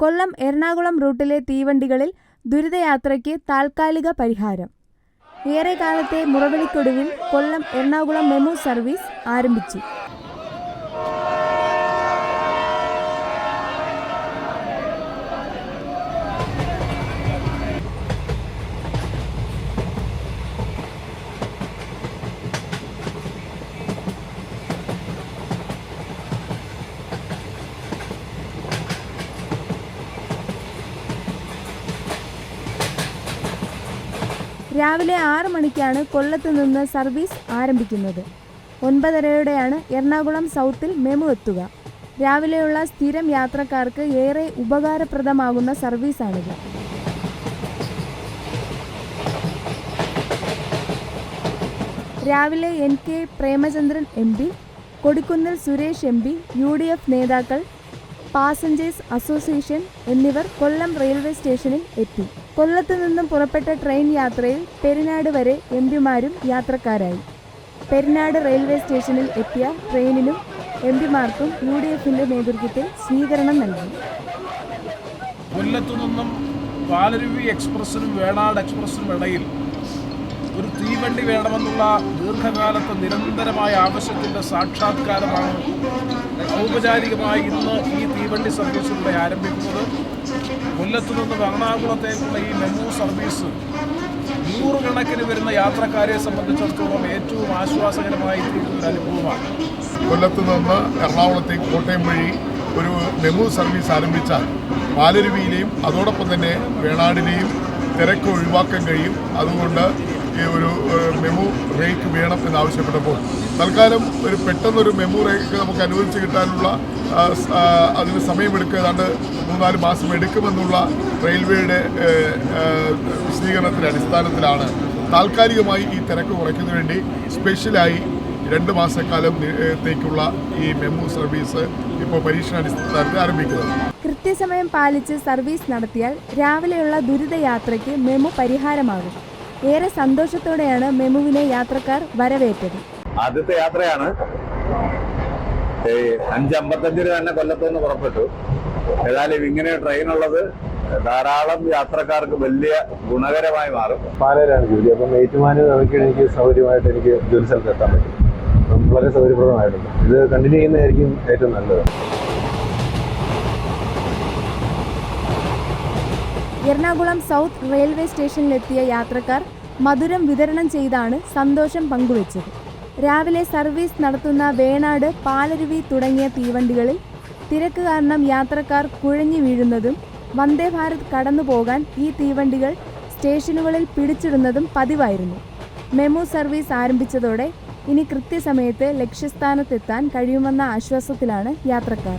കൊല്ലം എറണാകുളം റൂട്ടിലെ തീവണ്ടികളിൽ ദുരിതയാത്രയ്ക്ക് താൽക്കാലിക പരിഹാരം. ഏറെ കാലത്തെ മുറവിളിക്കൊടുവിൽ കൊല്ലം എറണാകുളം മെമു സർവീസ് ആരംഭിച്ചു. രാവിലെ ആറ് മണിക്കാണ് കൊല്ലത്ത് നിന്ന് സർവീസ് ആരംഭിക്കുന്നത്. ഒൻപതരയോടെയാണ് എറണാകുളം സൗത്തിൽ മെമു എത്തുക. രാവിലെയുള്ള സ്ഥിരം യാത്രക്കാർക്ക് ഏറെ ഉപകാരപ്രദമാകുന്ന സർവീസാണിത്. രാവിലെ N K Premachandran M P Kodikunnil Suresh M P U D F നേതാക്കൾ പാസഞ്ചേഴ്സ് അസോസിയേഷൻ എന്നിവർ കൊല്ലം റെയിൽവേ സ്റ്റേഷനിൽ എത്തി. കൊല്ലത്തു നിന്നും പുറപ്പെട്ട ട്രെയിൻ യാത്രയിൽ പെരിനാട് വരെ എം പിമാരും യാത്രക്കാരായി. പെരിനാട് റെയിൽവേ സ്റ്റേഷനിൽ എത്തിയ ട്രെയിനിനും എം പിമാർക്കും യു ഡി എഫിന്റെ നേതൃത്വത്തിൽ സ്വീകരണം നൽകി. കൊല്ലത്തു നിന്നും പാലരുവി എക്സ്പ്രസിനും വേണാട് എക്സ്പ്രസിനും ഇടയിൽ ഒരു തീവണ്ടി വേണമെന്നുള്ള ദീർഘകാലത്തെ നിരന്തരമായ ആവശ്യത്തിന്റെ സാക്ഷാത്കാരമാണ് ഔപചാരികമായി ഇന്ന് ഈ തീവണ്ടി സർവീസിലൂടെ ആരംഭിക്കുന്നത്. കൊല്ലത്തു നിന്ന് എറണാകുളത്തേക്കുള്ള ഈ മെമു സർവീസ് നൂറുകണക്കിന് വരുന്ന യാത്രക്കാരെ സംബന്ധിച്ചിടത്തോളം ഏറ്റവും ആശ്വാസകരമായി തീരുന്ന അനുഭവമാണ്. കൊല്ലത്തു നിന്ന് എറണാകുളത്തേക്ക് കോട്ടയം വഴി ഒരു മെമു സർവീസ് ആരംഭിച്ചാൽ പാലരുവിയിലെയും അതോടൊപ്പം തന്നെ വേണാടിലെയും തിരക്ക് ഒഴിവാക്കാൻ കഴിയും. അതുകൊണ്ട് ഒരു മെമു റേക്ക് വേണം എന്നാവശ്യപ്പെട്ടപ്പോൾ തൽക്കാലം ഒരു പെട്ടെന്നൊരു മെമു റേക്ക് നമുക്ക് അനുവദിച്ച് കിട്ടാനുള്ള അതിന് സമയമെടുക്കുക ഏതാണ്ട് മൂന്നാൽ മാസം എടുക്കുമെന്നുള്ള റെയിൽവേയുടെ വിശദീകരണത്തിന്റെ അടിസ്ഥാനത്തിലാണ് താൽക്കാലികമായി ഈ തിരക്ക് കുറയ്ക്കുന്നതിന് വേണ്ടി സ്പെഷ്യലായി രണ്ട് മാസംക്കാലംത്തേക്കുള്ള ഈ മെമു സർവീസ് ഇപ്പോൾ പരീക്ഷണാടിസ്ഥാനത്തിൽ ആരംഭിക്കുന്നത്. കൃത്യസമയം പാലിച്ച് സർവീസ് നടത്തിയാൽ രാവിലെയുള്ള ദുരിതയാത്രയ്ക്ക് മെമു പരിഹാരമാകും. ഏറെ സന്തോഷത്തോടെയാണ് മെമുവിനെ യാത്രക്കാർ വരവേറ്റത്. ആദ്യത്തെ യാത്രയാണ്. അഞ്ചമ്പത്തഞ്ചിന് അഞ്ച് അമ്പത്തഞ്ചിന് തന്നെ കൊല്ലത്തു നിന്ന് പുറപ്പെട്ടു. ഏതായാലും ഇങ്ങനെ ട്രെയിൻ ഉള്ളത് ധാരാളം യാത്രക്കാർക്ക് വലിയ ഗുണകരമായി മാറും. പാലയിലാണ് ജോലി. അപ്പം ഏറ്റുമാനും ഇറക്കി എനിക്ക് സൗകര്യമായിട്ട് എനിക്ക് ജോലി സ്ഥലത്ത് എത്താൻ പറ്റും. വളരെ സൗകര്യപ്രദമായിട്ടുണ്ട്. ഇത് കണ്ടിന്യൂ ചെയ്യുന്നതായിരിക്കും ഏറ്റവും നല്ലത്. എറണാകുളം സൗത്ത് റെയിൽവേ സ്റ്റേഷനിലെത്തിയ യാത്രക്കാർ മധുരം വിതരണം ചെയ്താണ് സന്തോഷം പങ്കുവച്ചത്. രാവിലെ സർവീസ് നടത്തുന്ന വേണാട് പാലരുവി തുടങ്ങിയ തീവണ്ടികളിൽ തിരക്ക് കാരണം യാത്രക്കാർ കുഴഞ്ഞു വീഴുന്നതും വന്ദേ ഭാരത് കടന്നു പോകാൻ ഈ തീവണ്ടികൾ സ്റ്റേഷനുകളിൽ പിടിച്ചിടുന്നതും പതിവായിരുന്നു. മെമു സർവീസ് ആരംഭിച്ചതോടെ ഇനി കൃത്യസമയത്ത് ലക്ഷ്യസ്ഥാനത്തെത്താൻ കഴിയുമെന്ന ആശ്വാസത്തിലാണ് യാത്രക്കാർ.